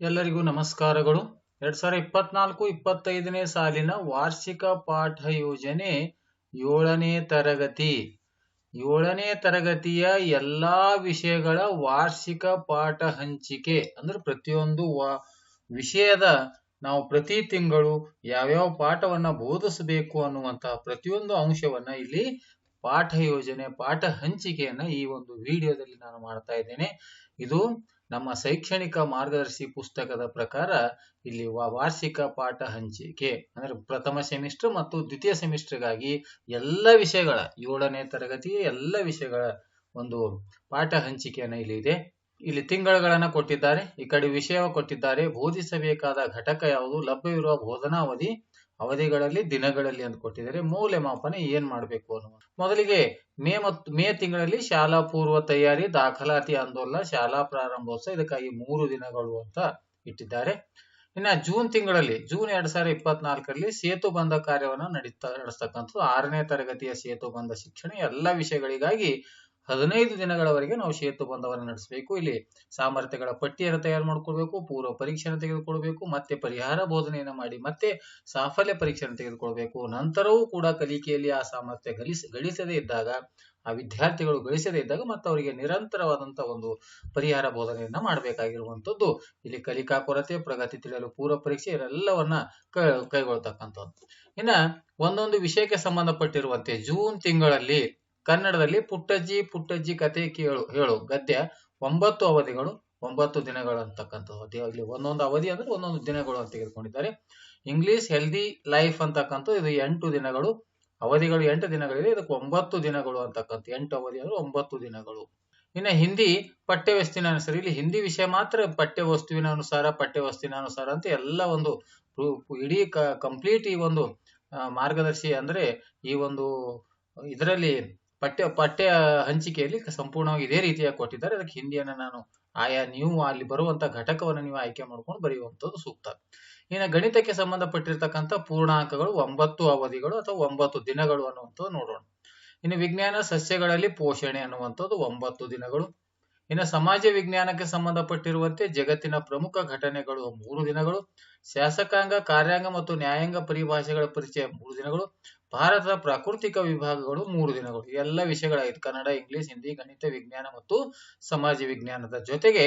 ಎಲ್ಲರಿಗೂ ನಮಸ್ಕಾರಗಳು. ಎರಡ್ ಸಾವಿರದ ಇಪ್ಪತ್ನಾಲ್ಕು, ಇಪ್ಪತ್ತೈದನೇ ಸಾಲಿನ ವಾರ್ಷಿಕ ಪಾಠ ಯೋಜನೆ ಏಳನೇ ತರಗತಿ. ಏಳನೇ ತರಗತಿಯ ಎಲ್ಲಾ ವಿಷಯಗಳ ವಾರ್ಷಿಕ ಪಾಠ ಹಂಚಿಕೆ ಅಂದ್ರೆ ಪ್ರತಿಯೊಂದು ವಿಷಯದ ನಾವು ಪ್ರತಿ ತಿಂಗಳು ಯಾವ್ಯಾವ ಪಾಠವನ್ನ ಬೋಧಿಸಬೇಕು ಅನ್ನುವಂತಹ ಪ್ರತಿಯೊಂದು ಅಂಶವನ್ನ ಇಲ್ಲಿ ಪಾಠ ಯೋಜನೆ, ಪಾಠ ಹಂಚಿಕೆಯನ್ನ ಈ ಒಂದು ವಿಡಿಯೋದಲ್ಲಿ ನಾನು ಮಾಡ್ತಾ ಇದ್ದೇನೆ. ಇದು ನಮ್ಮ ಶೈಕ್ಷಣಿಕ ಮಾರ್ಗದರ್ಶಿ ಪುಸ್ತಕದ ಪ್ರಕಾರ ಇಲ್ಲಿ ವಾರ್ಷಿಕ ಪಾಠ ಹಂಚಿಕೆ, ಅಂದ್ರೆ ಪ್ರಥಮ ಸೆಮಿಸ್ಟರ್ ಮತ್ತು ದ್ವಿತೀಯ ಸೆಮಿಸ್ಟರ್ಗಾಗಿ ಎಲ್ಲ ವಿಷಯಗಳ, ಏಳನೇ ತರಗತಿಯ ಎಲ್ಲ ವಿಷಯಗಳ ಒಂದು ಪಾಠ ಹಂಚಿಕೆಯನ್ನ ಇಲ್ಲಿ ಇದೆ. ಇಲ್ಲಿ ತಿಂಗಳುಗಳನ್ನು ಕೊಟ್ಟಿದ್ದಾರೆ, ಈ ಕಡೆ ವಿಷಯ ಕೊಟ್ಟಿದ್ದಾರೆ. ಬೋಧಿಸಬೇಕಾದ ಘಟಕ ಯಾವುದು? ಲಭ್ಯವಿರುವ ಬೋಧನಾ ಅವಧಿ ಅವಧಿಗಳಲ್ಲಿ ದಿನಗಳಲ್ಲಿ ಅಂತ ಕೊಟ್ಟಿದ್ದಾರೆ. ಮೌಲ್ಯಮಾಪನ ಏನ್ ಮಾಡಬೇಕು ಅನ್ನುವ. ಮೊದಲಿಗೆ ಮೇ ಮತ್ತು ಮೇ ತಿಂಗಳಲ್ಲಿ ಶಾಲಾ ಪೂರ್ವ ತಯಾರಿ, ದಾಖಲಾತಿ ಆಂದೋಲನ, ಶಾಲಾ ಪ್ರಾರಂಭೋತ್ಸವ, ಇದಕ್ಕಾಗಿ ಮೂರು ದಿನಗಳು ಅಂತ ಇಟ್ಟಿದ್ದಾರೆ. ಇನ್ನ ಜೂನ್ ತಿಂಗಳಲ್ಲಿ, ಜೂನ್ ಎರಡ್ ಸಾವಿರದ ಇಪ್ಪತ್ನಾಲ್ಕರಲ್ಲಿ ಸೇತು ಬಂಧ ಕಾರ್ಯವನ್ನ ನಡೆಸ್ತಕ್ಕಂಥದ್ದು. ಆರನೇ ತರಗತಿಯ ಸೇತು ಬಂಧ ಶಿಕ್ಷಣ, ಎಲ್ಲ ವಿಷಯಗಳಿಗಾಗಿ ಹದಿನೈದು ದಿನಗಳವರೆಗೆ ನಾವು ಸೇತು ಬಂಧವನ್ನು ನಡೆಸಬೇಕು. ಇಲ್ಲಿ ಸಾಮರ್ಥ್ಯಗಳ ಪಟ್ಟಿಯನ್ನು ತಯಾರು ಮಾಡಿಕೊಳ್ಬೇಕು, ಪೂರ್ವ ಪರೀಕ್ಷೆಯನ್ನು ತೆಗೆದುಕೊಳ್ಬೇಕು, ಮತ್ತೆ ಪರಿಹಾರ ಬೋಧನೆಯನ್ನು ಮಾಡಿ, ಮತ್ತೆ ಸಾಫಲ್ಯ ಪರೀಕ್ಷೆಯನ್ನು ತೆಗೆದುಕೊಳ್ಬೇಕು. ನಂತರವೂ ಕೂಡ ಕಲಿಕೆಯಲ್ಲಿ ಆ ಸಾಮರ್ಥ್ಯ ಗಳಿಸ, ಗಳಿಸದೇ ಇದ್ದಾಗ, ಆ ವಿದ್ಯಾರ್ಥಿಗಳು ಗಳಿಸದೇ ಇದ್ದಾಗ ಮತ್ತೆ ಅವರಿಗೆ ನಿರಂತರವಾದಂತಹ ಒಂದು ಪರಿಹಾರ ಬೋಧನೆಯನ್ನ ಮಾಡಬೇಕಾಗಿರುವಂತದ್ದು. ಇಲ್ಲಿ ಕಲಿಕಾ ಕೊರತೆ, ಪ್ರಗತಿ ತಿಳಿಯಲು ಪೂರ್ವ ಪರೀಕ್ಷೆ ಇವೆಲ್ಲವನ್ನ ಕ- ಕೈಗೊಳ್ತಕ್ಕಂಥದ್ದು. ಇನ್ನ ಒಂದೊಂದು ವಿಷಯಕ್ಕೆ ಸಂಬಂಧಪಟ್ಟಿರುವಂತೆ ಜೂನ್ ತಿಂಗಳಲ್ಲಿ ಕನ್ನಡದಲ್ಲಿ ಪುಟ್ಟಜ್ಜಿ ಪುಟ್ಟಜ್ಜಿ ಕತೆ ಕೇಳು, ಹೇಳು. ಗದ್ಯ ಒಂಬತ್ತು ಅವಧಿಗಳು, ಒಂಬತ್ತು ದಿನಗಳು ಅಂತಕ್ಕಂಥದ್ದು. ಇಲ್ಲಿ ಒಂದೊಂದು ಅವಧಿ ಅಂದ್ರೆ ಒಂದೊಂದು ದಿನಗಳು ಅಂತ ತೆಗೆದುಕೊಂಡಿದ್ದಾರೆ. ಇಂಗ್ಲಿಷ್ ಹೆಲ್ದಿ ಲೈಫ್ ಅಂತಕ್ಕಂಥದ್ದು, ಇದು ಎಂಟು ದಿನಗಳು. ಅವಧಿಗಳು ಎಂಟು ದಿನಗಳಿದೆ, ಇದಕ್ಕೆ ಒಂಬತ್ತು ದಿನಗಳು ಅಂತಕ್ಕಂಥ ಎಂಟು ಅವಧಿ ಅಂದ್ರೆ ಒಂಬತ್ತು ದಿನಗಳು. ಇನ್ನು ಹಿಂದಿ ಪಠ್ಯವಸ್ತಿನ ಅನುಸಾರ, ಇಲ್ಲಿ ಹಿಂದಿ ವಿಷಯ ಮಾತ್ರ ಪಠ್ಯ ವಸ್ತುವಿನ ಅನುಸಾರ ಪಠ್ಯ ವಸ್ತುವಿನ ಅನುಸಾರ ಅಂತ ಎಲ್ಲ ಒಂದು ಇಡೀ ಕಂಪ್ಲೀಟ್ ಈ ಒಂದು ಮಾರ್ಗದರ್ಶಿ ಅಂದ್ರೆ ಈ ಒಂದು ಇದರಲ್ಲಿ ಪಠ್ಯ ಪಠ್ಯ ಹಂಚಿಕೆಯಲ್ಲಿ ಸಂಪೂರ್ಣವಾಗಿ ಇದೇ ರೀತಿಯಾಗಿ ಕೊಟ್ಟಿದ್ದಾರೆ. ಅದಕ್ಕೆ ಹಿಂದಿಯನ್ನ ನಾನು ಆಯಾ ನೀವು ಅಲ್ಲಿ ಬರುವಂತ ಘಟಕವನ್ನು ನೀವು ಆಯ್ಕೆ ಮಾಡ್ಕೊಂಡು ಬರೆಯುವಂಥದ್ದು ಸೂಕ್ತ. ಇನ್ನು ಗಣಿತಕ್ಕೆ ಸಂಬಂಧಪಟ್ಟಿರ್ತಕ್ಕಂಥ ಪೂರ್ಣಾಂಕಗಳು ಒಂಬತ್ತು ಅವಧಿಗಳು ಅಥವಾ ಒಂಬತ್ತು ದಿನಗಳು ಅನ್ನುವಂಥದ್ದು ನೋಡೋಣ. ಇನ್ನು ವಿಜ್ಞಾನ ಸಸ್ಯಗಳಲ್ಲಿ ಪೋಷಣೆ ಅನ್ನುವಂಥದ್ದು ಒಂಬತ್ತು ದಿನಗಳು. ಇನ್ನು ಸಮಾಜ ವಿಜ್ಞಾನಕ್ಕೆ ಸಂಬಂಧಪಟ್ಟಿರುವಂತೆ ಜಗತ್ತಿನ ಪ್ರಮುಖ ಘಟನೆಗಳು ಮೂರು ದಿನಗಳು, ಶಾಸಕಾಂಗ, ಕಾರ್ಯಾಂಗ ಮತ್ತು ನ್ಯಾಯಾಂಗ ಪರಿಭಾಷೆಗಳ ಪರಿಚಯ ಮೂರು ದಿನಗಳು, ಭಾರತದ ಪ್ರಾಕೃತಿಕ ವಿಭಾಗಗಳು ಮೂರು ದಿನಗಳು. ಎಲ್ಲ ವಿಷಯಗಳಾಗಿತ್ತು ಕನ್ನಡ, ಇಂಗ್ಲಿಷ್, ಹಿಂದಿ, ಗಣಿತ, ವಿಜ್ಞಾನ ಮತ್ತು ಸಮಾಜ ವಿಜ್ಞಾನದ ಜೊತೆಗೆ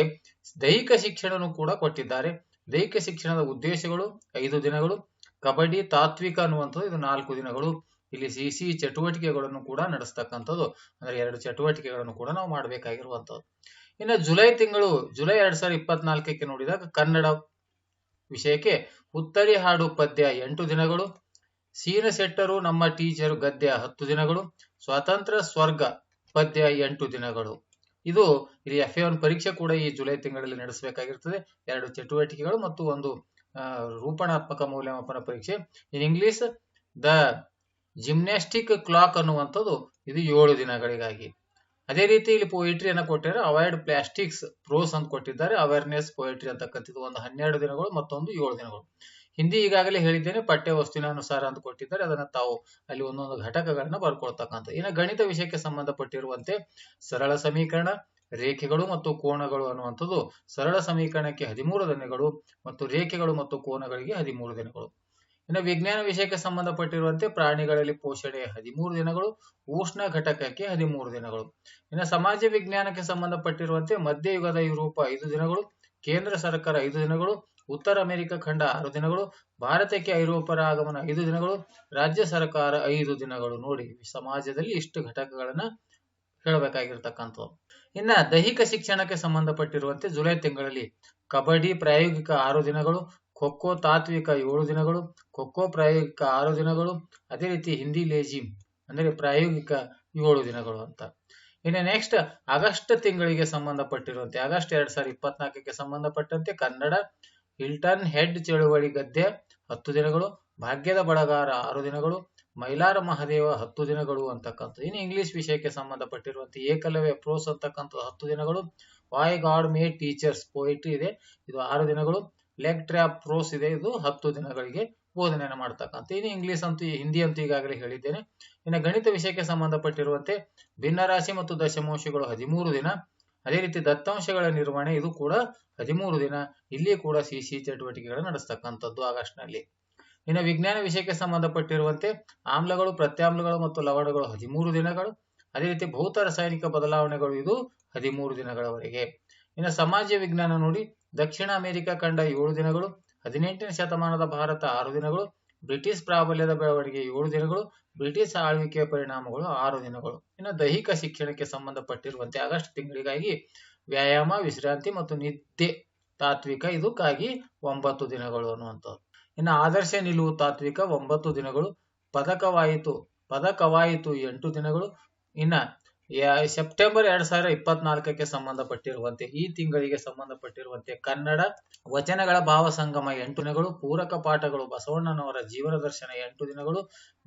ದೈಹಿಕ ಶಿಕ್ಷಣವನ್ನು ಕೂಡ ಕೊಟ್ಟಿದ್ದಾರೆ. ದೈಹಿಕ ಶಿಕ್ಷಣದ ಉದ್ದೇಶಗಳು ಐದು ದಿನಗಳು ಕಬಡ್ಡಿ ತಾತ್ವಿಕ ಅನ್ನುವಂಥದ್ದು ಇದು ನಾಲ್ಕು ದಿನಗಳು. ಇಲ್ಲಿ ಸಿಸಿ ಚಟುವಟಿಕೆಗಳನ್ನು ಕೂಡ ನಡೆಸ್ತಕ್ಕಂಥದ್ದು. ಅಂದ್ರೆ ಎರಡು ಚಟುವಟಿಕೆಗಳನ್ನು ಕೂಡ ನಾವು ಮಾಡಬೇಕಾಗಿರುವಂಥದ್ದು. ಇನ್ನು ಜುಲೈ ತಿಂಗಳು, ಜುಲೈ ಎರಡ್ ಸಾವಿರದ ಇಪ್ಪತ್ನಾಲ್ಕಕ್ಕೆ ನೋಡಿದಾಗ ಕನ್ನಡ ವಿಷಯಕ್ಕೆ ಉತ್ತರಿ ಹಾಡು ಪದ್ಯ ಎಂಟು ದಿನಗಳು. ಸೀನ ಸೆಟ್ಟರು ನಮ್ಮ ಟೀಚರು ಗದ್ಯ ಹತ್ತು ದಿನಗಳು. ಸ್ವಾತಂತ್ರ್ಯ ಸ್ವರ್ಗ ಪದ್ಯ ಎಂಟು ದಿನಗಳು. ಇದು ಇಲ್ಲಿ ಎಫ್ ಎ ಒನ್ ಪರೀಕ್ಷೆ ಕೂಡ ಈ ಜುಲೈ ತಿಂಗಳಲ್ಲಿ ನಡೆಸಬೇಕಾಗಿರ್ತದೆ. ಎರಡು ಚಟುವಟಿಕೆಗಳು ಮತ್ತು ಒಂದು ರೂಪಣಾತ್ಮಕ ಮೌಲ್ಯಮಾಪನ ಪರೀಕ್ಷೆ. In English the gymnastic clock ಅನ್ನುವಂಥದ್ದು ಇದು ಏಳು ದಿನಗಳಿಗಾಗಿ. ಅದೇ ರೀತಿ ಇಲ್ಲಿ ಪೊಯಿಟ್ರಿಯನ್ನು ಕೊಟ್ಟಿದ್ದಾರೆ. ಅವಾಯ್ಡ್ ಪ್ಲಾಸ್ಟಿಕ್ಸ್ ಪ್ರೋಸ್ ಅಂತ ಕೊಟ್ಟಿದ್ದಾರೆ. ಅವೇರ್ನೆಸ್ ಪೊಯಿಟ್ರಿ ಅಂತಕ್ಕಂಥದ್ದು ಒಂದು ಹನ್ನೆರಡು ದಿನಗಳು, ಮತ್ತೊಂದು ಏಳು ದಿನಗಳು. ಹಿಂದಿ ಈಗಾಗಲೇ ಹೇಳಿದ್ದೇನೆ, ಪಠ್ಯ ವಸ್ತುವಿನ ಅನುಸಾರ ಅಂತ ಕೊಟ್ಟಿದ್ದಾರೆ. ಅದನ್ನ ತಾವು ಅಲ್ಲಿ ಒಂದೊಂದು ಘಟಕಗಳನ್ನ ಬರ್ಕೊಳ್ತಕ್ಕಂಥ ಇನ್ನು ಗಣಿತ ವಿಷಯಕ್ಕೆ ಸಂಬಂಧಪಟ್ಟಿರುವಂತೆ ಸರಳ ಸಮೀಕರಣ ರೇಖೆಗಳು ಮತ್ತು ಕೋಣಗಳು ಅನ್ನುವಂಥದ್ದು ಸರಳ ಸಮೀಕರಣಕ್ಕೆ ಹದಿಮೂರು ದಿನಗಳು ಮತ್ತು ರೇಖೆಗಳು ಮತ್ತು ಕೋನಗಳಿಗೆ ಹದಿಮೂರು ದಿನಗಳು. ಇನ್ನು ವಿಜ್ಞಾನ ವಿಷಯಕ್ಕೆ ಸಂಬಂಧಪಟ್ಟಿರುವಂತೆ ಪ್ರಾಣಿಗಳಲ್ಲಿ ಪೋಷಣೆ ಹದಿಮೂರು ದಿನಗಳು, ಉಷ್ಣ ಘಟಕಕ್ಕೆ ಹದಿಮೂರು ದಿನಗಳು. ಇನ್ನು ಸಮಾಜ ವಿಜ್ಞಾನಕ್ಕೆ ಸಂಬಂಧಪಟ್ಟಿರುವಂತೆ ಮಧ್ಯಯುಗದ ಯುರೋಪ ಐದು ದಿನಗಳು, ಕೇಂದ್ರ ಸರ್ಕಾರ ಐದು ದಿನಗಳು, ಉತ್ತರ ಅಮೆರಿಕ ಖಂಡ ಆರು ದಿನಗಳು, ಭಾರತಕ್ಕೆ ಐರೋಪರ ಆಗಮನ ಐದು ದಿನಗಳು, ರಾಜ್ಯ ಸರ್ಕಾರ ಐದು ದಿನಗಳು. ನೋಡಿ ಸಮಾಜದಲ್ಲಿ ಇಷ್ಟು ಘಟಕಗಳನ್ನ ಹೇಳಬೇಕಾಗಿರ್ತಕ್ಕಂಥದ್ದು. ಇನ್ನ ದೈಹಿಕ ಶಿಕ್ಷಣಕ್ಕೆ ಸಂಬಂಧಪಟ್ಟಿರುವಂತೆ ಜುಲೈ ತಿಂಗಳಲ್ಲಿ ಕಬಡ್ಡಿ ಪ್ರಾಯೋಗಿಕ ಆರು ದಿನಗಳು ಖೋ ಖೋ ತಾತ್ವಿಕ ಏಳು ದಿನಗಳು, ಖೋಖೋ ಪ್ರಾಯೋಗಿಕ ಆರು ದಿನಗಳು, ಅದೇ ರೀತಿ ಹಿಂದಿ ಲೇಜಿಮ್ ಅಂದ್ರೆ ಪ್ರಾಯೋಗಿಕ ಏಳು ದಿನಗಳು ಅಂತ. ಇನ್ನು ನೆಕ್ಸ್ಟ್ ಆಗಸ್ಟ್ ತಿಂಗಳಿಗೆ ಸಂಬಂಧಪಟ್ಟಿರುವಂತೆ, ಆಗಸ್ಟ್ ಎರಡ್ ಸಾವಿರದ ಇಪ್ಪತ್ನಾಲ್ಕಕ್ಕೆ ಸಂಬಂಧಪಟ್ಟಂತೆ ಕನ್ನಡ ಹಿಲ್ಟನ್ ಹೆಡ್ ಚಳುವಳಿ ಗದ್ದೆ ಹತ್ತು ದಿನಗಳು, ಭಾಗ್ಯದ ಬಳಗಾರ ಆರು ದಿನಗಳು ಮೈಲಾರ ಮಹಾದೇವ ಹತ್ತು ದಿನಗಳು ಅಂತಕ್ಕಂಥದ್ದು ಇನ್ನು ಇಂಗ್ಲಿಷ್ ವಿಷಯಕ್ಕೆ ಸಂಬಂಧಪಟ್ಟಿರುವಂತೆ ಏಕಲವ್ಯ ಪ್ರೋಸ್ ಅಂತಕ್ಕಂಥ ಹತ್ತು ದಿನಗಳು why God made teachers poetry ಇದೆ, ಇದು ಆರು ದಿನಗಳು ಲೆಗ್ ಟ್ರ್ಯಾಪ್ ಪ್ರೋಸ್ ಇದೆ, ಇದು ಹತ್ತು ದಿನಗಳಿಗೆ ಬೋಧನೆಯನ್ನು ಮಾಡ್ತಕ್ಕಂಥ. ಇನ್ನು ಇಂಗ್ಲಿಷ್ ಅಂತೂ, ಹಿಂದಿ ಅಂತೂ ಈಗಾಗಲೇ ಹೇಳಿದ್ದೇನೆ. ಇನ್ನು ಗಣಿತ ವಿಷಯಕ್ಕೆ ಸಂಬಂಧಪಟ್ಟಿರುವಂತೆ, ಭಿನ್ನರಾಶಿ ಮತ್ತು ದಶಮಾಂಶಗಳು ಹದಿಮೂರು ದಿನ. ಅದೇ ರೀತಿ ದತ್ತಾಂಶಗಳ ನಿರ್ವಹಣೆ, ಇದು ಕೂಡ ಹದಿಮೂರು ದಿನ. ಇಲ್ಲಿ ಕೂಡ ಸಿಸಿ ಚಟುವಟಿಕೆಗಳನ್ನು ನಡೆಸ್ತಕ್ಕಂಥದ್ದು ಆಗಸ್ಟ್ನಲ್ಲಿ ಇನ್ನು ವಿಜ್ಞಾನ ವಿಷಯಕ್ಕೆ ಸಂಬಂಧಪಟ್ಟಿರುವಂತೆ ಆಮ್ಲಗಳು, ಪ್ರತ್ಯಾಮ್ಲಗಳು ಮತ್ತು ಲವಣಗಳು ಹದಿಮೂರು ದಿನಗಳು. ಅದೇ ರೀತಿ ಭೌತ ರಾಸಾಯನಿಕ ಬದಲಾವಣೆಗಳು ಇದು ಹದಿಮೂರು ದಿನಗಳವರೆಗೆ. ಇನ್ನು ಸಮಾಜ ವಿಜ್ಞಾನ ನೋಡಿ, ದಕ್ಷಿಣ ಅಮೆರಿಕ ಕಂಡ ಏಳು ದಿನಗಳು, ಹದಿನೆಂಟನೇ ಶತಮಾನದ ಭಾರತ ಆರು ದಿನಗಳು, ಬ್ರಿಟಿಷ್ ಪ್ರಾಬಲ್ಯದ ಬೆಳವಣಿಗೆ ಏಳು ದಿನಗಳು, ಬ್ರಿಟಿಷ್ ಆಳ್ವಿಕೆಯ ಪರಿಣಾಮಗಳು ಆರು ದಿನಗಳು. ಇನ್ನು ದೈಹಿಕ ಶಿಕ್ಷಣಕ್ಕೆ ಸಂಬಂಧಪಟ್ಟಿರುವಂತೆ ಆಗಸ್ಟ್ ತಿಂಗಳಿಗಾಗಿ ವ್ಯಾಯಾಮ, ವಿಶ್ರಾಂತಿ ಮತ್ತು ನಿದ್ದೆ ತಾತ್ವಿಕ, ಇದಕ್ಕಾಗಿ ಒಂಬತ್ತು ದಿನಗಳು ಅನ್ನುವಂಥದ್ದು. ಇನ್ನು ಆದರ್ಶ ನಿಲುವು ತಾತ್ವಿಕ ಒಂಬತ್ತು ದಿನಗಳು, ಪದಕವಾಯಿತು ಪದಕವಾಯಿತು ಎಂಟು ದಿನಗಳು. ಇನ್ನ ಸೆಪ್ಟೆಂಬರ್ ಎರಡ್ ಸಾವಿರ ಇಪ್ಪತ್ನಾಲ್ಕಕ್ಕೆ ಸಂಬಂಧಪಟ್ಟಿರುವಂತೆ, ಈ ತಿಂಗಳಿಗೆ ಸಂಬಂಧಪಟ್ಟಿರುವಂತೆ ಕನ್ನಡ ವಚನಗಳ ಭಾವ ಸಂಗಮ ಎಂಟು ದಿನಗಳು, ಪೂರಕ ಪಾಠಗಳು ಬಸವಣ್ಣನವರ ಜೀವನ ದರ್ಶನ ಎಂಟು ದಿನಗಳು,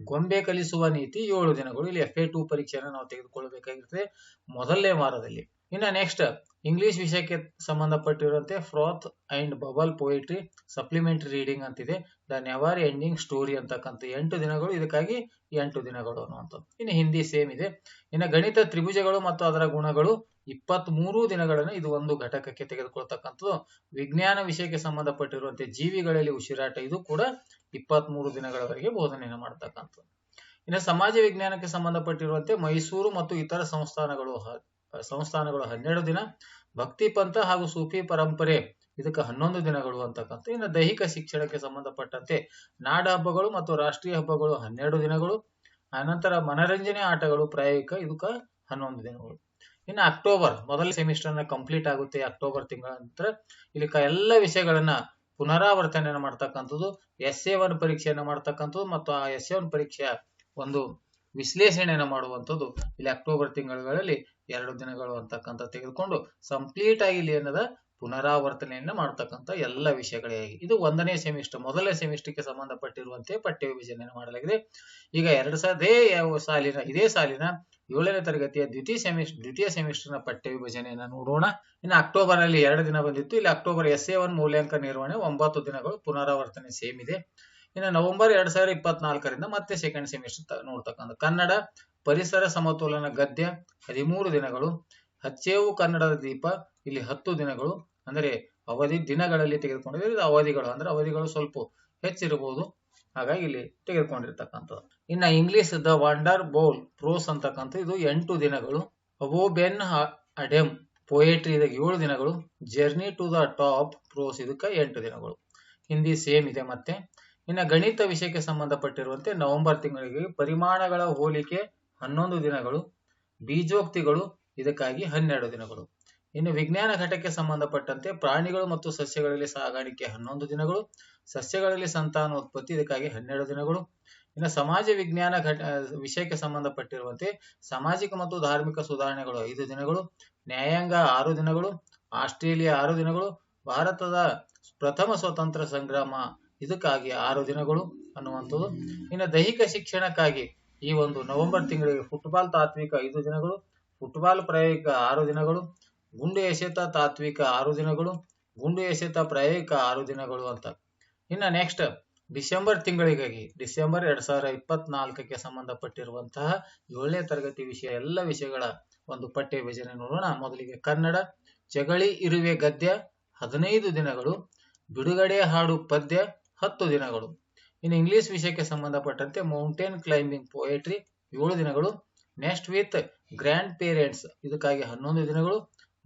ಗೊಂಬೆ ಕಲಿಸುವ ನೀತಿ ಏಳು ದಿನಗಳು. ಇಲ್ಲಿ ಎಫ್ ಎ ಟು ಪರೀಕ್ಷೆಯನ್ನು ನಾವು ತೆಗೆದುಕೊಳ್ಳಬೇಕಾಗಿರ್ತದೆ. ಮೊದಲನೇ ವಾರದಲ್ಲಿ. ಇನ್ನು ನೆಕ್ಸ್ಟ್ ಇಂಗ್ಲಿಷ್ ವಿಷಯಕ್ಕೆ ಸಂಬಂಧಪಟ್ಟಿರುವಂತೆ froth and bubble poetry supplementary reading ಅಂತಿದೆ. ದ ನೆವರ್ ಎಂಡಿಂಗ್ ಸ್ಟೋರಿ ಅಂತಕ್ಕಂಥ ಎಂಟು ದಿನಗಳು, ಇದಕ್ಕಾಗಿ ಎಂಟು ದಿನಗಳು ಅನ್ನುವಂಥದ್ದು. ಇನ್ನು ಹಿಂದಿ ಸೇಮ್ ಇದೆ. ಇನ್ನು ಗಣಿತ ತ್ರಿಭುಜಗಳು ಮತ್ತು ಅದರ ಗುಣಗಳು ಇಪ್ಪತ್ತ್ ಮೂರು ದಿನಗಳನ್ನು ಇದು ಒಂದು ಘಟಕಕ್ಕೆ ತೆಗೆದುಕೊಳ್ತಕ್ಕಂಥದ್ದು. ವಿಜ್ಞಾನ ವಿಷಯಕ್ಕೆ ಸಂಬಂಧಪಟ್ಟಿರುವಂತೆ ಜೀವಿಗಳಲ್ಲಿ ಉಸಿರಾಟ ಇದು ಕೂಡ ಇಪ್ಪತ್ತ್ ಮೂರು ದಿನಗಳವರೆಗೆ ಬೋಧನೆಯನ್ನು ಮಾಡ್ತಕ್ಕಂಥದ್ದು. ಇನ್ನು ಸಮಾಜ ವಿಜ್ಞಾನಕ್ಕೆ ಸಂಬಂಧಪಟ್ಟಿರುವಂತೆ ಮೈಸೂರು ಮತ್ತು ಇತರ ಸಂಸ್ಥಾನಗಳು ಸಂಸ್ಥಾನಗಳು ಹನ್ನೆರಡು ದಿನ, ಭಕ್ತಿ ಪಂಥ ಹಾಗೂ ಸೂಫಿ ಪರಂಪರೆ, ಇದಕ್ಕೆ ಹನ್ನೊಂದು ದಿನಗಳು ಅಂತಕ್ಕಂಥ, ಇನ್ನು ದೈಹಿಕ ಶಿಕ್ಷಣಕ್ಕೆ ಸಂಬಂಧಪಟ್ಟಂತೆ ನಾಡ ಹಬ್ಬಗಳು ಮತ್ತು ರಾಷ್ಟ್ರೀಯ ಹಬ್ಬಗಳು ಹನ್ನೆರಡು ದಿನಗಳು ಅನಂತರ ಮನರಂಜನೆ ಆಟಗಳು ಪ್ರಾಯೋಗಿಕ, ಇದಕ್ಕೆ ಹನ್ನೊಂದು ದಿನಗಳು. ಇನ್ನು ಅಕ್ಟೋಬರ್, ಮೊದಲ ಸೆಮಿಸ್ಟರ್ನ ಕಂಪ್ಲೀಟ್ ಆಗುತ್ತೆ ಅಕ್ಟೋಬರ್ ತಿಂಗಳ ನಂತರ. ಇಲ್ಲಿ ಎಲ್ಲ ವಿಷಯಗಳನ್ನ ಪುನರಾವರ್ತನೆಯನ್ನು ಮಾಡ್ತಕ್ಕಂಥದ್ದು ಎಸ್ ಎ ಒನ್ ಪರೀಕ್ಷೆಯನ್ನು ಮಾಡ್ತಕ್ಕಂಥದ್ದು ಮತ್ತು ಆ ಎಸ್ ಎ ಒನ್ ಪರೀಕ್ಷೆಯ ಒಂದು ವಿಶ್ಲೇಷಣೆಯನ್ನು ಮಾಡುವಂಥದ್ದು. ಇಲ್ಲಿ ಅಕ್ಟೋಬರ್ ತಿಂಗಳುಗಳಲ್ಲಿ ಎರಡು ದಿನಗಳು ಅಂತಕ್ಕಂಥ ತೆಗೆದುಕೊಂಡು ಕಂಪ್ಲೀಟ್ ಆಗಿ ಇಲ್ಲಿ ಏನದ? ಪುನರಾವರ್ತನೆಯನ್ನ ಮಾಡ್ತಕ್ಕಂಥ ಎಲ್ಲ ವಿಷಯಗಳೇ ಆಗಿ. ಇದು ಒಂದನೇ ಸೆಮಿಸ್ಟರ್ ಮೊದಲನೇ ಸೆಮಿಸ್ಟರ್ಗೆ ಸಂಬಂಧಪಟ್ಟಿರುವಂತೆ ಪಠ್ಯ ವಿಭಜನೆಯನ್ನು ಮಾಡಲಾಗಿದೆ. ಈಗ ಎರಡು ಸಾವಿರದ ಸಾಲಿನ, ಇದೇ ಸಾಲಿನ ಏಳನೇ ತರಗತಿಯ ದ್ವಿತೀಯ ಸೆಮಿಸ್ಟರ್ ದ್ವಿತೀಯ ಸೆಮಿಸ್ಟರ್ನ ಪಠ್ಯ ವಿಭಜನೆಯನ್ನು ನೋಡೋಣ. ಇನ್ನು ಅಕ್ಟೋಬರ್ ಅಲ್ಲಿ ಎರಡು ದಿನ ಬಂದಿತ್ತು. ಇಲ್ಲಿ ಅಕ್ಟೋಬರ್ ಎಸ್ ಎ ಒನ್ ಮೌಲ್ಯಾಂಕನ ನಿರ್ವಹಣೆ, ಒಂಬತ್ತು ದಿನಗಳು ಪುನರಾವರ್ತನೆ ಸೇಮ್ ಇದೆ. ಇನ್ನು ನವೆಂಬರ್ ಎರಡ್ ಸಾವಿರದ ಇಪ್ಪತ್ನಾಲ್ಕರಿಂದ ಮತ್ತೆ ಸೆಕೆಂಡ್ ಸೆಮಿಸ್ಟರ್ ನೋಡ್ತಕ್ಕಂಥ ಕನ್ನಡ ಪರಿಸರ ಸಮತೋಲನ ಗದ್ಯ ಹದಿಮೂರು ದಿನಗಳು, ಹಚ್ಚೇವು ಕನ್ನಡದ ದೀಪ ಇಲ್ಲಿ ಹತ್ತು ದಿನಗಳು, ಅಂದರೆ ಅವಧಿ ದಿನಗಳಲ್ಲಿ ತೆಗೆದುಕೊಂಡಿದ್ರೆ ಅವಧಿಗಳು, ಅಂದ್ರೆ ಅವಧಿಗಳು ಸ್ವಲ್ಪ ಹೆಚ್ಚಿರಬಹುದು. ಹಾಗಾಗಿ ಇಲ್ಲಿ ತೆಗೆದುಕೊಂಡಿರ್ತಕ್ಕಂಥದ್ದು. ಇನ್ನ English the wonder bowl prose ಅಂತಕ್ಕಂಥ ಇದು ಎಂಟು ದಿನಗಳು. ಅಬೋ ಬೆನ್ ಅಡೆಮ್ ಪೋಯೆಟ್ರಿ ಇದಕ್ಕೆ ಏಳು ದಿನಗಳು. Journey to the top prose ಇದಕ್ಕೆ ಎಂಟು ದಿನಗಳು. ಹಿಂದಿ ಸೇಮ್ ಇದೆ ಮತ್ತೆ. ಇನ್ನ ಗಣಿತ ವಿಷಯಕ್ಕೆ ಸಂಬಂಧಪಟ್ಟಿರುವಂತೆ ನವೆಂಬರ್ ತಿಂಗಳಿಗೆ ಪರಿಮಾಣಗಳ ಹೋಲಿಕೆ ಹನ್ನೊಂದು ದಿನಗಳು, ಬೀಜೋಕ್ತಿಗಳು ಇದಕ್ಕಾಗಿ ಹನ್ನೆರಡು ದಿನಗಳು. ಇನ್ನು ವಿಜ್ಞಾನ ಘಟಕ್ಕೆ ಸಂಬಂಧಪಟ್ಟಂತೆ ಪ್ರಾಣಿಗಳು ಮತ್ತು ಸಸ್ಯಗಳಲ್ಲಿ ಸಾಗಾಣಿಕೆ ಹನ್ನೊಂದು ದಿನಗಳು, ಸಸ್ಯಗಳಲ್ಲಿ ಸಂತಾನೋತ್ಪತ್ತಿ ಇದಕ್ಕಾಗಿ ಹನ್ನೆರಡು ದಿನಗಳು. ಇನ್ನು ಸಮಾಜ ವಿಜ್ಞಾನ ಘಟ, ವಿಷಯಕ್ಕೆ ಸಂಬಂಧಪಟ್ಟಿರುವಂತೆ ಸಾಮಾಜಿಕ ಮತ್ತು ಧಾರ್ಮಿಕ ಸುಧಾರಣೆಗಳು ಐದು ದಿನಗಳು, ನ್ಯಾಯಾಂಗ ಆರು ದಿನಗಳು, ಆಸ್ಟ್ರೇಲಿಯಾ ಆರು ದಿನಗಳು, ಭಾರತದ ಪ್ರಥಮ ಸ್ವತಂತ್ರ ಸಂಗ್ರಾಮ ಇದಕ್ಕಾಗಿ ಆರು ದಿನಗಳು ಅನ್ನುವಂಥದ್ದು. ಇನ್ನು ದೈಹಿಕ ಶಿಕ್ಷಣಕ್ಕಾಗಿ ಈ ಒಂದು ನವೆಂಬರ್ ತಿಂಗಳಿಗೆ ಫುಟ್ಬಾಲ್ ತಾತ್ವಿಕ ಐದು ದಿನಗಳು, ಫುಟ್ಬಾಲ್ ಪ್ರಾಯೋಗಿಕ ಆರು ದಿನಗಳು, ಗುಂಡು ಎಸೆತ ತಾತ್ವಿಕ ಆರು ದಿನಗಳು, ಗುಂಡು ಎಸೆತ ಪ್ರಾಯೋಗಿಕ ಆರು ದಿನಗಳು ಅಂತ. ಇನ್ನು ನೆಕ್ಸ್ಟ್ ಡಿಸೆಂಬರ್ ತಿಂಗಳಿಗಾಗಿ, ಡಿಸೆಂಬರ್ ಎರಡ್ ಸಾವಿರ ಇಪ್ಪತ್ನಾಲ್ಕಕ್ಕೆ ಸಂಬಂಧಪಟ್ಟಿರುವಂತಹ ಏಳನೇ ತರಗತಿ ವಿಷಯ, ಎಲ್ಲ ವಿಷಯಗಳ ಒಂದು ಪಠ್ಯ ವಿಭಜನೆ ನೋಡೋಣ. ಮೊದಲಿಗೆ ಕನ್ನಡ, ಜಗಳಿ, ಇರುವೆ ಗದ್ಯ, ಹದಿನೈದು ದಿನಗಳು, ಬಿಡುಗಡೆ ಹಾಡು ಪದ್ಯ ಹತ್ತು ದಿನಗಳು. ಇನ್ನು ಇಂಗ್ಲಿಷ್ ವಿಷಯಕ್ಕೆ ಸಂಬಂಧಪಟ್ಟಂತೆ ಮೌಂಟೇನ್ ಕ್ಲೈಂಬಿಂಗ್ ಪೋಯೆಟ್ರಿ ಏಳು ದಿನಗಳು. ನೆಕ್ಸ್ಟ್ ವಿತ್ ಗ್ರ್ಯಾಂಡ್ ಪೇರೆಂಟ್ಸ್ ಇದಕ್ಕಾಗಿ ಹನ್ನೊಂದು ದಿನಗಳು.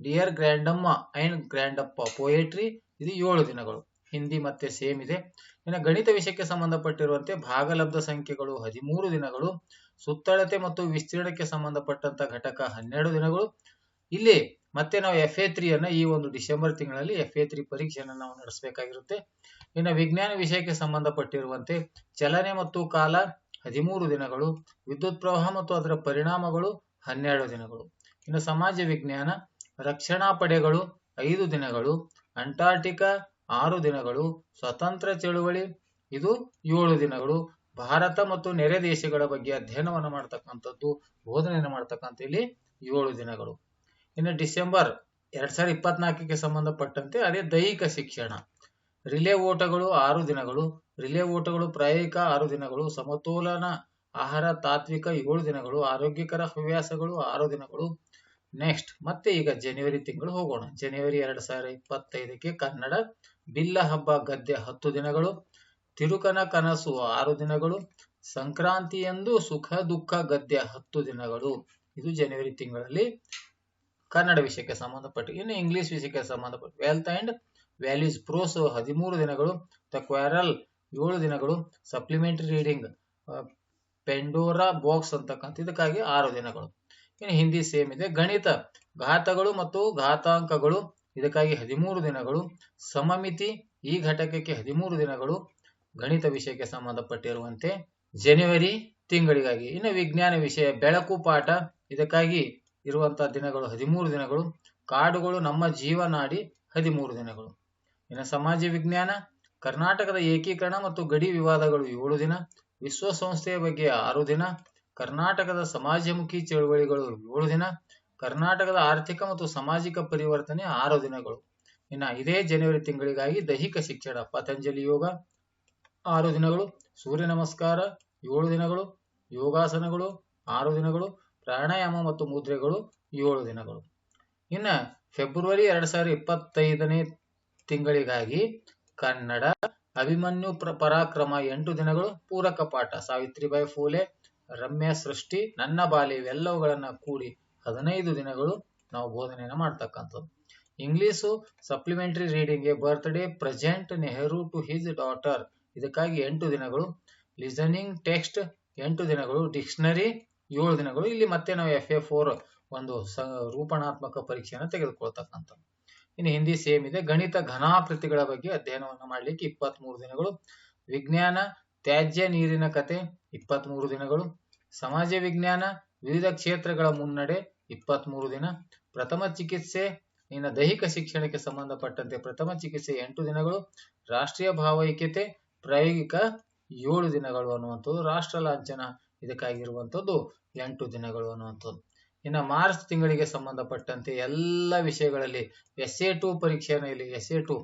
ಡಿಯರ್ ಗ್ರ್ಯಾಂಡಮ್ಮ ಅಂಡ್ ಗ್ರ್ಯಾಂಡಪ್ಪ ಪೋಯೆಟ್ರಿ ಇದು ಏಳು ದಿನಗಳು. ಹಿಂದಿ ಮತ್ತೆ ಸೇಮ್ ಇದೆ. ಇನ್ನು ಗಣಿತ ವಿಷಯಕ್ಕೆ ಸಂಬಂಧಪಟ್ಟಿರುವಂತೆ ಭಾಗಲಬ್ಧ ಸಂಖ್ಯೆಗಳು ಹದಿಮೂರು ದಿನಗಳು. ಸುತ್ತಳತೆ ಮತ್ತು ವಿಸ್ತೀರ್ಣಕ್ಕೆ ಸಂಬಂಧಪಟ್ಟಂತ ಘಟಕ ಹನ್ನೆರಡು ದಿನಗಳು. ಇಲ್ಲಿ ಮತ್ತೆ ನಾವು ಎಫ್ ಎ ಈ ಒಂದು ಡಿಸೆಂಬರ್ ತಿಂಗಳಲ್ಲಿ ಎಫ್ ಎ ತ್ರೀ ಪರೀಕ್ಷೆಯನ್ನು ನಾವು ನಡೆಸಬೇಕಾಗಿರುತ್ತೆ. ಇನ್ನು ವಿಜ್ಞಾನ ವಿಷಯಕ್ಕೆ ಸಂಬಂಧಪಟ್ಟಿರುವಂತೆ ಚಲನೆ ಮತ್ತು ಕಾಲ ಹದಿಮೂರು ದಿನಗಳು, ವಿದ್ಯುತ್ ಪ್ರವಾಹ ಮತ್ತು ಅದರ ಪರಿಣಾಮಗಳು ಹನ್ನೆರಡು ದಿನಗಳು. ಇನ್ನು ಸಮಾಜ ವಿಜ್ಞಾನ, ರಕ್ಷಣಾ ಪಡೆಗಳು ಐದು ದಿನಗಳು, ಅಂಟಾರ್ಟಿಕಾ ಆರು ದಿನಗಳು, ಸ್ವತಂತ್ರ ಚಳುವಳಿ ಇದು ಏಳು ದಿನಗಳು, ಭಾರತ ಮತ್ತು ನೆರೆ ದೇಶಗಳ ಬಗ್ಗೆ ಅಧ್ಯಯನವನ್ನು ಮಾಡ್ತಕ್ಕಂಥದ್ದು, ಬೋಧನೆಯನ್ನು ಮಾಡ್ತಕ್ಕಂಥ ಇಲ್ಲಿ ಏಳು ದಿನಗಳು. ಇನ್ನು ಡಿಸೆಂಬರ್ ಎರಡ್ ಸಾವಿರದ ಇಪ್ಪತ್ನಾಲ್ಕಕ್ಕೆ ಸಂಬಂಧಪಟ್ಟಂತೆ ಅದೇ ದೈಹಿಕ ಶಿಕ್ಷಣ. ರಿಲೇ ಓಟಗಳು ಆರು ದಿನಗಳು, ರಿಲೇ ಓಟಗಳು ಪ್ರಾಯೋಗಿಕ ಆರು ದಿನಗಳು, ಸಮತೋಲನ ಆಹಾರ ತಾತ್ವಿಕ ಏಳು ದಿನಗಳು, ಆರೋಗ್ಯಕರ ಹವ್ಯಾಸಗಳು ಆರು ದಿನಗಳು. ನೆಕ್ಸ್ಟ್, ಮತ್ತೆ ಈಗ ಜನವರಿ ತಿಂಗಳು ಹೋಗೋಣ. ಜನವರಿ ಎರಡ್ ಸಾವಿರ ಇಪ್ಪತ್ತೈದಕ್ಕೆ ಕನ್ನಡ ಬಿಲ್ಲ ಹಬ್ಬ ಗದ್ದೆ ಹತ್ತು ದಿನಗಳು, ತಿರುಕನ ಕನಸು ಆರು ದಿನಗಳು ಸಂಕ್ರಾಂತಿಯಂದು ಸುಖ ದುಃಖ ಗದ್ಯ ಹತ್ತು ದಿನಗಳು. ಇದು ಜನವರಿ ತಿಂಗಳಲ್ಲಿ ಕನ್ನಡ ವಿಷಯಕ್ಕೆ ಸಂಬಂಧಪಟ್ಟ, ಇನ್ನು ಇಂಗ್ಲಿಷ್ ವಿಷಯಕ್ಕೆ ಸಂಬಂಧಪಟ್ಟ ವೆಲ್ತ್ ಅಂಡ್ ವ್ಯಾಲ್ಯೂಸ್ ಪ್ರೋಸ್ ಹದಿಮೂರು ದಿನಗಳು ದ ಕ್ವಾರಲ್ ಏಳು ದಿನಗಳು ಸಪ್ಲಿಮೆಂಟರಿ ರೀಡಿಂಗ್ ಪೆಂಡೋರಾ ಬಾಕ್ಸ್ ಅಂತಕ್ಕಂಥ ಇದಕ್ಕಾಗಿ ಆರು ದಿನಗಳು. ಇನ್ನು ಹಿಂದಿ ಸೇಮ್ ಇದೆ. ಗಣಿತ, ಘಾತಗಳು ಮತ್ತು ಘಾತಾಂಕಗಳು, ಇದಕ್ಕಾಗಿ ಹದಿಮೂರು ದಿನಗಳು. ಸಮಮಿತಿ, ಈ ಘಟಕಕ್ಕೆ ಹದಿಮೂರು ದಿನಗಳು. ಗಣಿತ ವಿಷಯಕ್ಕೆ ಸಂಬಂಧಪಟ್ಟಿರುವಂತೆ ಜನವರಿ ತಿಂಗಳಿಗಾಗಿ. ಇನ್ನು ವಿಜ್ಞಾನ ವಿಷಯ, ಬೆಳಕು ಪಾಠ, ಇದಕ್ಕಾಗಿ ಇರುವಂತಹ ದಿನಗಳು ಹದಿಮೂರು ದಿನಗಳು. ಕಾಡುಗಳು ನಮ್ಮ ಜೀವನಾಡಿ ಹದಿಮೂರು ದಿನಗಳು. ಇನ್ನು ಸಮಾಜ ವಿಜ್ಞಾನ, ಕರ್ನಾಟಕದ ಏಕೀಕರಣ ಮತ್ತು ಗಡಿ ವಿವಾದಗಳು ಏಳು ದಿನ, ವಿಶ್ವಸಂಸ್ಥೆಯ ಬಗ್ಗೆ ಆರು ದಿನ, ಕರ್ನಾಟಕದ ಸಮಾಜಮುಖಿ ಚಳುವಳಿಗಳು ಏಳು ದಿನ, ಕರ್ನಾಟಕದ ಆರ್ಥಿಕ ಮತ್ತು ಸಾಮಾಜಿಕ ಪರಿವರ್ತನೆ ಆರು ದಿನಗಳು. ಇನ್ನ ಇದೇ ಜನವರಿ ತಿಂಗಳಿಗಾಗಿ ದೈಹಿಕ ಶಿಕ್ಷಣ, ಪತಂಜಲಿ ಯೋಗ ಆರು ದಿನಗಳು, ಸೂರ್ಯ ನಮಸ್ಕಾರ ಏಳು ದಿನಗಳು, ಯೋಗಾಸನಗಳು ಆರು ದಿನಗಳು, ಪ್ರಾಣಾಯಾಮ ಮತ್ತು ಮುದ್ರೆಗಳು ಏಳು ದಿನಗಳು. ಇನ್ನ ಫೆಬ್ರವರಿ ಎರಡ್ ಸಾವಿರದ ಇಪ್ಪತ್ತೈದನೇ ತಿಂಗಳಿಗಾಗಿ ಕನ್ನಡ ಅಭಿಮನ್ಯು ಪ್ರ ಪರಾಕ್ರಮ ಎಂಟು ದಿನಗಳು ಪೂರಕ ಪಾಠ. ಸಾವಿತ್ರಿಬಾಯಿ ಫೂಲೆ, ರಮ್ಯ ಸೃಷ್ಟಿ, ನನ್ನ ಬಾಲಿ ಇವೆಲ್ಲವುಗಳನ್ನ ಕೂಡಿ ಹದಿನೈದು ದಿನಗಳು ನಾವು ಬೋಧನೆಯನ್ನು ಮಾಡ್ತಕ್ಕಂಥದ್ದು. English supplementary ರೀಡಿಂಗ್ಗೆ birthday present Nehru to his daughter. ಇದಕ್ಕಾಗಿ ಎಂಟು ದಿನಗಳು. ಲಿಸನಿಂಗ್ ಟೆಕ್ಸ್ಟ್ ಎಂಟು ದಿನಗಳು. ಡಿಕ್ಷನರಿ ಏಳು ದಿನಗಳು. ಇಲ್ಲಿ ಮತ್ತೆ ನಾವು ಎಫ್ ಎ ಫೋರ್ ಒಂದು ರೂಪಣಾತ್ಮಕ ಪರೀಕ್ಷೆಯನ್ನು ತೆಗೆದುಕೊಳ್ತಕ್ಕಂಥ ಇನ್ನು ಹಿಂದಿ ಸೇಮ್ ಇದೆ. ಗಣಿತ ಘನಾಕೃತಿಗಳ ಬಗ್ಗೆ ಅಧ್ಯಯನವನ್ನು ಮಾಡಲಿಕ್ಕೆ ಇಪ್ಪತ್ತ್ ಮೂರು ದಿನಗಳು. ವಿಜ್ಞಾನ, ತ್ಯಾಜ್ಯ, ನೀರಿನ ಕತೆ ಇಪ್ಪತ್ತ್ ಮೂರು ದಿನಗಳು. ಸಮಾಜ ವಿಜ್ಞಾನ, ವಿವಿಧ ಕ್ಷೇತ್ರಗಳ ಮುನ್ನಡೆ ಇಪ್ಪತ್ತ್ ಮೂರು ದಿನ. ಪ್ರಥಮ ಚಿಕಿತ್ಸೆ ಇನ್ನು ದೈಹಿಕ ಶಿಕ್ಷಣಕ್ಕೆ ಸಂಬಂಧಪಟ್ಟಂತೆ ಪ್ರಥಮ ಚಿಕಿತ್ಸೆ ಎಂಟು ದಿನಗಳು. ರಾಷ್ಟ್ರೀಯ ಭಾವೈಕ್ಯತೆ ಪ್ರಾಯೋಗಿಕ ಏಳು ದಿನಗಳು ಅನ್ನುವಂಥದ್ದು. ರಾಷ್ಟ್ರ ಲಾಂಛನ ಇದಕ್ಕಾಗಿರುವಂಥದ್ದು ಎಂಟು ದಿನಗಳು ಅನ್ನುವಂಥದ್ದು. ಇನ್ನು ಮಾರ್ಚ್ ತಿಂಗಳಿಗೆ ಸಂಬಂಧಪಟ್ಟಂತೆ ಎಲ್ಲ ವಿಷಯಗಳಲ್ಲಿ ಎಸ್ ಎ ಟು ಪರೀಕ್ಷೆಯನ್ನು ಇಲ್ಲಿ, ಎಸ್ ಎ ಟು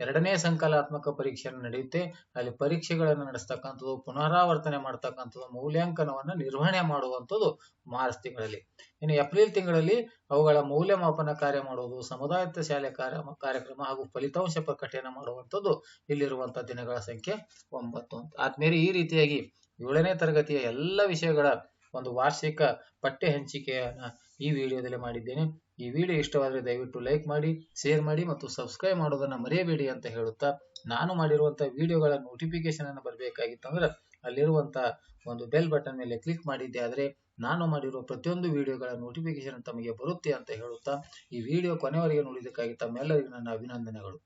ಎರಡನೇ ಸಂಕಲಾತ್ಮಕ ಪರೀಕ್ಷೆಯನ್ನು ನಡೆಯುತ್ತೆ. ಅಲ್ಲಿ ಪರೀಕ್ಷೆಗಳನ್ನು ನಡೆಸ್ತಕ್ಕಂಥದ್ದು, ಪುನರಾವರ್ತನೆ ಮಾಡ್ತಕ್ಕಂಥದ್ದು, ಮೌಲ್ಯಾಂಕನವನ್ನ ನಿರ್ವಹಣೆ ಮಾಡುವಂಥದ್ದು ಮಾರ್ಚ್ ತಿಂಗಳಲ್ಲಿ. ಇನ್ನು ಏಪ್ರಿಲ್ ತಿಂಗಳಲ್ಲಿ ಅವುಗಳ ಮೌಲ್ಯಮಾಪನ ಕಾರ್ಯ ಮಾಡುವುದು ಸಮುದಾಯ ಶಾಲೆ ಕಾರ್ಯ, ಕಾರ್ಯಕ್ರಮ ಹಾಗೂ ಫಲಿತಾಂಶ ಪ್ರಕಟಣೆ ಮಾಡುವಂಥದ್ದು ಇಲ್ಲಿರುವಂತಹ ದಿನಗಳ ಸಂಖ್ಯೆ ಒಂಬತ್ತು ಅಂತ. ಆದ್ಮೇಲೆ ಈ ರೀತಿಯಾಗಿ ಏಳನೇ ತರಗತಿಯ ಎಲ್ಲ ವಿಷಯಗಳ ಒಂದು ವಾರ್ಷಿಕ ಪಠ್ಯ ಹಂಚಿಕೆಯನ್ನ ಈ ವಿಡಿಯೋದಲ್ಲಿ ಮಾಡಿದ್ದೇನೆ. ಈ ವಿಡಿಯೋ ಇಷ್ಟವಾದರೆ ದಯವಿಟ್ಟು ಲೈಕ್ ಮಾಡಿ, ಶೇರ್ ಮಾಡಿ ಮತ್ತು ಸಬ್ಸ್ಕ್ರೈಬ್ ಮಾಡೋದನ್ನ ಮರೆಯಬೇಡಿ ಅಂತ ಹೇಳುತ್ತಾ ನಾನು ಮಾಡಿರುವಂತಹ ವಿಡಿಯೋಗಳ ನೋಟಿಫಿಕೇಶನ್ ಅನ್ನು ಬರಬೇಕಾಗಿತ್ತಂದ್ರೆ ಅಲ್ಲಿರುವಂತಹ ಒಂದು ಬೆಲ್ ಬಟನ್ ಮೇಲೆ ಕ್ಲಿಕ್ ಮಾಡಿದ್ದೆ ಆದರೆ ನಾನು ಮಾಡಿರುವ ಪ್ರತಿಯೊಂದು ವಿಡಿಯೋಗಳ ನೋಟಿಫಿಕೇಶನ್ ತಮಗೆ ಬರುತ್ತೆ ಅಂತ ಹೇಳುತ್ತಾ ಈ ವಿಡಿಯೋ ಕೊನೆವರೆಗೆ ನೋಡಿದ್ದಕ್ಕಾಗಿ ತಮ್ಮೆಲ್ಲರಿಗೂ ನನ್ನ ಅಭಿನಂದನೆಗಳು.